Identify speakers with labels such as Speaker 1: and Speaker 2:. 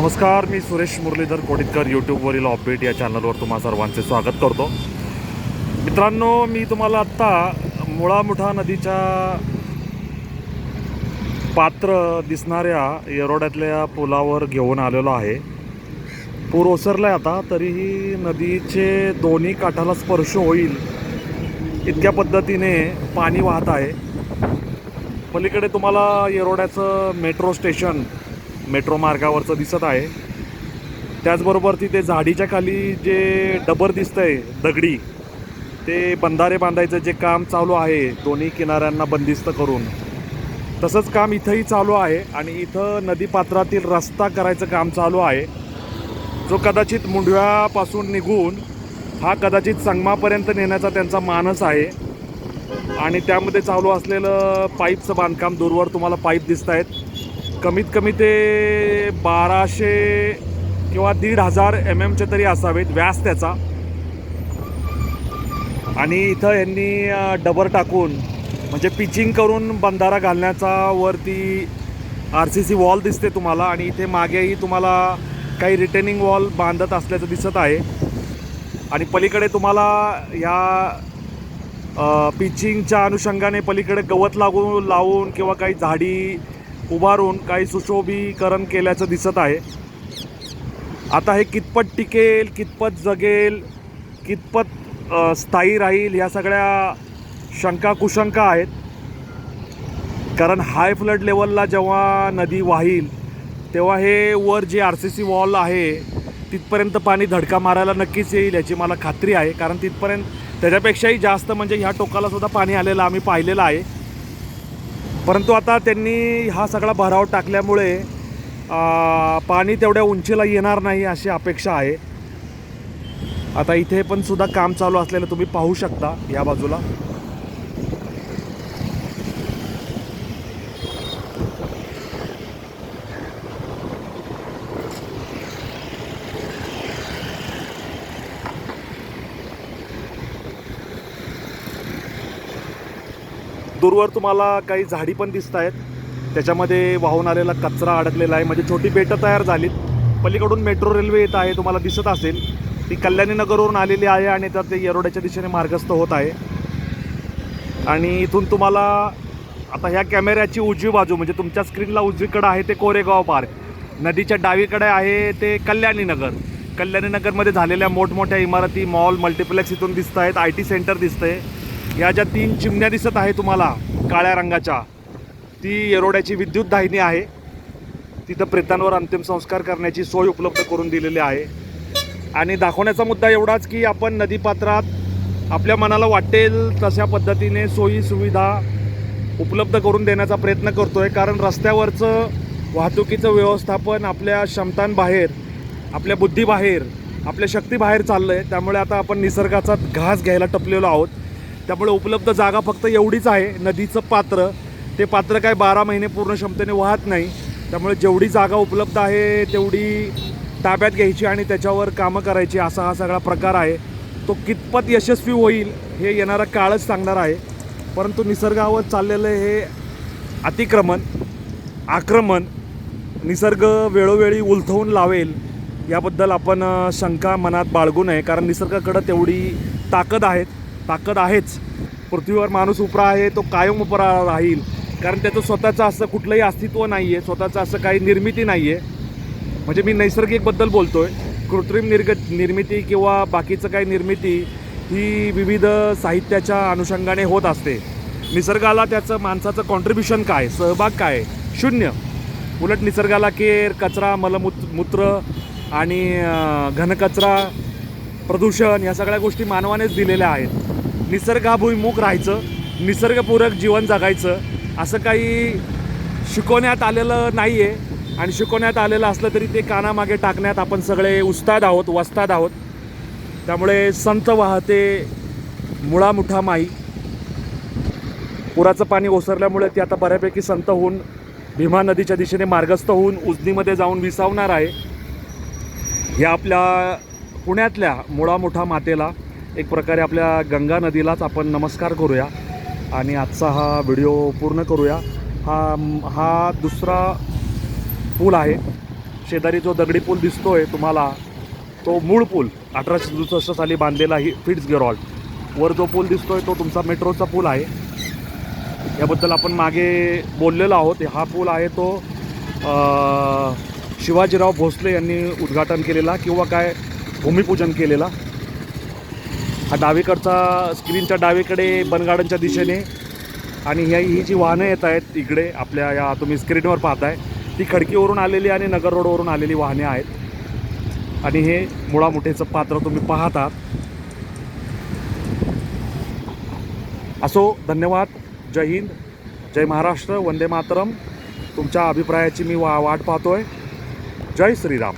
Speaker 1: नमस्कार मी सुरेश मुरलीधर कोडितकर यूट्यूबवरील अपडेट या चॅनलवर तुम्हा सर्वांचे स्वागत करतो. मित्रांनो मी तुम्हाला आत्ता मुळामुठा नदीच्या पात्र दिसणाऱ्या येरोड्यातल्या पुलावर घेऊन आलेलो आहे. पूर ओसरला आहे आता तरीही नदीचे दोन्ही काठाला स्पर्श होईल इतक्या पद्धतीने पाणी वाहत आहे. पलीकडे तुम्हाला येरोड्याचं मेट्रो स्टेशन मेट्रो मार्गावरचं दिसत आहे. त्याचबरोबर तिथे झाडीच्या खाली जे डबर दिसतंय दगडी ते बंधारे बांधायचं जे काम चालू आहे दोन्ही किनाऱ्यांना बंदिस्त करून. तसंच काम इथंही चालू आहे आणि इथं नदीपात्रातील रस्ता करायचं काम चालू आहे. जो कदाचित मुंडव्यापासून निघून हा कदाचित संगमापर्यंत नेण्याचा त्यांचा मानस आहे. आणि त्यामध्ये चालू असलेलं पाईपचं बांधकाम दूरवर तुम्हाला पाईप दिसत आहेत कमीत कमी ते बाराशे किंवा दीड हजार एम एमचे तरी असावेत व्यास त्याचा. आणि इथं यांनी डबर टाकून म्हणजे पिचिंग करून बंधारा घालण्याचा वरती आर सी सी वॉल दिसते तुम्हाला आणि इथे मागेही तुम्हाला काही रिटेनिंग वॉल बांधत असल्याचं दिसत आहे. आणि पलीकडे तुम्हाला ह्या पिचिंगच्या अनुषंगाने पलीकडे गवत लागून लावून किंवा काही झाडी उभारून काही सुशोभीकरण केल्याचं दिसत आहे. आता हे कितपत टिकेल कितपत जगेल कितपत स्थायी राहील ह्या सगळ्या शंका कुशंका आहेत. कारण हाय फ्लड लेवलला जेव्हा नदी वाहील तेव्हा हे वर जे आर सी सी वॉल आहे तिथपर्यंत पाणी धडका मारायला नक्कीच येईल याची मला खात्री आहे. कारण तिथपर्यंत त्याच्यापेक्षाही जास्त म्हणजे ह्या टोकाला सुद्धा पाणी आलेलं आम्ही पाहिलेलं आहे. परंतु आता त्यांनी हा सगळा भराव टाकल्यामुळे पाणी तेवढ्या उंचीला येणार नाही अशी अपेक्षा आहे. आता इथे पण सुद्धा काम चालू असलेलं तुम्ही पाहू शकता या बाजूला. दूरवर तुम्हाला काही झाडी पण दिसत आहेत. त्याच्यामध्ये वाहून आलेला कचरा अडकलेला आहे. म्हणजे छोटी बेटं तयार झालीत. पलीकडून मेट्रो रेल्वे येत आहे. तुम्हाला दिसत असेल. ती कल्याणी नगरवरून आलेली आहे आणि तर ते येरोड्याच्या दिशेने मार्गस्थ होत आहे. आणि इथून तुम्हाला आता ह्या कॅमेऱ्याची उजवी बाजू म्हणजे तुमच्या स्क्रीनला उजवीकडे आहे ते कोरेगाव पार्क नदीच्या डावीकडे आहे ते कल्याणी नगर कल्याणी नगरमध्ये झालेल्या मोठमोठ्या इमारती मॉल मल्टिप्लेक्स इथून दिसत आहेत. आय टी सेंटर दिसतं आहे या ज्या तीन चिमण्या दिसत आहे तुम्हाला काळ्या रंगाच्या ती येरोड्याची विद्युत दाहिनी आहे. तिथं प्रेतांवर अंतिम संस्कार करण्याची सोय उपलब्ध करून दिलेली आहे. आणि दाखवण्याचा मुद्दा एवढाच की आपण नदीपात्रात आपल्या मनाला वाटेल तशा पद्धतीने सोयी सुविधा उपलब्ध करून देण्याचा प्रयत्न करतो आहे कारण रस्त्यावरचं वाहतुकीचं व्यवस्थापन आपल्या क्षमतांबाहेर आपल्या बुद्धीबाहेर आपल्या शक्तीबाहेर चाललं आहे त्यामुळे आता आपण निसर्गाचा घास घ्यायला टपलेलो आहोत. त्यामुळे उपलब्ध जागा फक्त एवढीच आहे नदीचं पात्र. ते पात्र काय बारा महिने पूर्ण क्षमतेने वाहत नाही. त्यामुळे जेवढी जागा उपलब्ध आहे तेवढी ताब्यात घ्यायची आणि त्याच्यावर कामं करायची असा हा सगळा प्रकार आहे. तो कितपत यशस्वी होईल हे येणारा काळच सांगणार आहे. परंतु निसर्गावर चाललेलं हे अतिक्रमण आक्रमण निसर्ग वेळोवेळी उलथवून लावेल याबद्दल आपण शंका मनात बाळगू नये. कारण निसर्गाकडं तेवढी ताकद आहेत ताकद आहेच. पृथ्वीवर माणूस उपरा आहे तो कायम उपरा राहील. कारण त्याचं स्वतःचं असं कुठलंही अस्तित्व नाही आहे स्वतःचं असं काही निर्मिती नाही आहे म्हणजे मी नैसर्गिकबद्दल बोलतो आहे कृत्रिम निर्ग निर्मिती किंवा बाकीचं काही निर्मिती ही विविध साहित्याच्या अनुषंगाने होत असते. निसर्गाला त्याचं माणसाचं कॉन्ट्रीब्युशन काय सहभाग काय? शून्य. उलट निसर्गाला केर कचरा मलमूत मूत्र आणि घनकचरा प्रदूषण या सगळ्या गोष्टी मानवानेच दिलेल्या आहेत. निसर्गाभिमुख राहायचं निसर्गपूरक जीवन जगायचं असं काही शिकवण्यात आलेलं नाही आहे आणि शिकवण्यात आलेलं असलं तरी ते कानामागे टाकण्यात आपण सगळे उस्ताद आहोत वस्ताद आहोत. त्यामुळे संत वाहते मुळामुठा माई पुराचं पाणी ओसरल्यामुळे ती आता बऱ्यापैकी संत होऊन भीमा नदीच्या दिशेने मार्गस्थ होऊन उजनीमध्ये जाऊन विसावणार आहे. ह्या आपल्या पुण्यातल्या मुळामुठा मातेला एक प्रकारे आपल्या गंगा नदीलाच आपण नमस्कार करूया आणि आजचा हा व्हिडिओ पूर्ण करूया. हा हा दुसरा पूल आहे. शेजारी जो दगडी पूल दिसतो आहे तुम्हाला तो मूळ पूल अठराशे दुसष्ट साली बांधलेला ही फिट्स गेरॉल्ट वर जो पूल दिसतो आहे तो तुमचा मेट्रोचा पूल आहे. याबद्दल आपण मागे बोललेलो आहोत. हा पूल आहे तो शिवाजीराव भोसले यांनी उद्घाटन केलेला किंवा काय भूमिपूजन केलेला. हा डावीकडचा स्क्रीनच्या डावीकडे बनगार्डनच्या दिशेने. आणि ह्या ही जी वाहनं येत आहेत इकडे आपल्या या तुम्ही स्क्रीनवर पाहताय ती खडकीवरून आलेली आणि नगर रोडवरून आलेली वाहने आहेत. आणि हे मुळामुठेचं पात्र तुम्ही पाहतात. असो धन्यवाद. जय हिंद. जय महाराष्ट्र. वंदे मातरम. तुमच्या अभिप्रायाची मी वा वाट पाहतोय. जय श्रीराम.